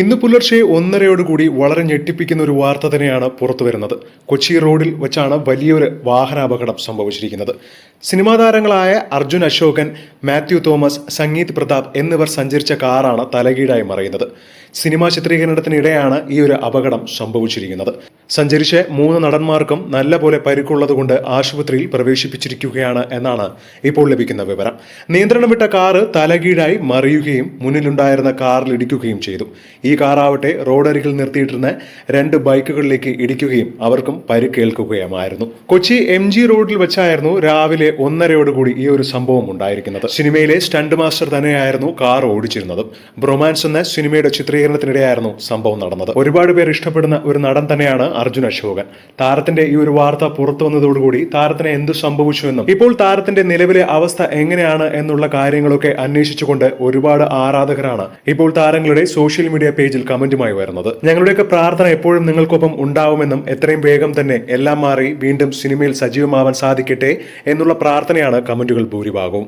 ഇന്ന് പുലർച്ചെ ഒന്നരയോടുകൂടി വളരെ ഞെട്ടിപ്പിക്കുന്ന ഒരു വാർത്ത തന്നെയാണ് പുറത്തു വരുന്നത്. കൊച്ചി റോഡിൽ വെച്ചാണ് വലിയൊരു വാഹനാപകടം സംഭവിച്ചിരിക്കുന്നത്. സിനിമാ താരങ്ങളായ അർജുൻ അശോകൻ മാത്യു തോമസ് സംഗീത് പ്രതാപ് എന്നിവർ സഞ്ചരിച്ച കാറാണ് തലകീടായി മറയുന്നത്. സിനിമാ ചിത്രീകരണത്തിനിടെയാണ് ഈ ഒരു അപകടം സംഭവിച്ചിരിക്കുന്നത്. സഞ്ചരിച്ച മൂന്ന് നടന്മാർക്കും നല്ലപോലെ പരിക്കുള്ളതുകൊണ്ട് ആശുപത്രിയിൽ പ്രവേശിപ്പിച്ചിരിക്കുകയാണ് എന്നാണ് ഇപ്പോൾ ലഭിക്കുന്ന വിവരം. നിയന്ത്രണം വിട്ട കാറ് തലകീഴായി മറിയുകയും മുന്നിലുണ്ടായിരുന്ന കാറിൽ ഇടിക്കുകയും ചെയ്തു. ഈ കാറാവട്ടെ റോഡരികിൽ നിർത്തിയിട്ടിരുന്ന രണ്ട് ബൈക്കുകളിലേക്ക് ഇടിക്കുകയും അവർക്കും പരിക്കേൽക്കുകയുമായിരുന്നു. കൊച്ചി എം ജി റോഡിൽ വെച്ചായിരുന്നു രാവിലെ ഒന്നരയോടുകൂടി ഈ ഒരു സംഭവം ഉണ്ടായിരിക്കുന്നത്. സിനിമയിലെ സ്റ്റണ്ട് മാസ്റ്റർ തന്നെയായിരുന്നു കാർ ഓടിച്ചിരുന്നത്. ബ്രൊമാൻസ് എന്ന സിനിമയുടെ ചിത്രീകരണത്തിനിടെയായിരുന്നു സംഭവം നടന്നത്. ഒരുപാട് പേർ ഇഷ്ടപ്പെടുന്ന ഒരു നടൻ തന്നെയാണ് അർജുൻ അശോകൻ. താരത്തിന്റെ ഈ ഒരു വാർത്ത പുറത്തു വന്നതോടുകൂടി താരത്തിന് എന്ത് സംഭവിച്ചു എന്നും ഇപ്പോൾ താരത്തിന്റെ നിലവിലെ അവസ്ഥ എങ്ങനെയാണ് എന്നുള്ള കാര്യങ്ങളൊക്കെ അന്വേഷിച്ചുകൊണ്ട് ഒരുപാട് ആരാധകരാണ് ഇപ്പോൾ താരങ്ങളുടെ സോഷ്യൽ മീഡിയ പേജിൽ കമന്റുമായി വരുന്നത്. ഞങ്ങളുടെയൊക്കെ പ്രാർത്ഥന എപ്പോഴും നിങ്ങൾക്കൊപ്പം ഉണ്ടാവുമെന്നും എത്രയും വേഗം തന്നെ എല്ലാം മാറി വീണ്ടും സിനിമയിൽ സജീവമാവാൻ സാധിക്കട്ടെ എന്നുള്ള പ്രാർത്ഥനയാണ് കമന്റുകൾ ഭൂരിഭാഗവും.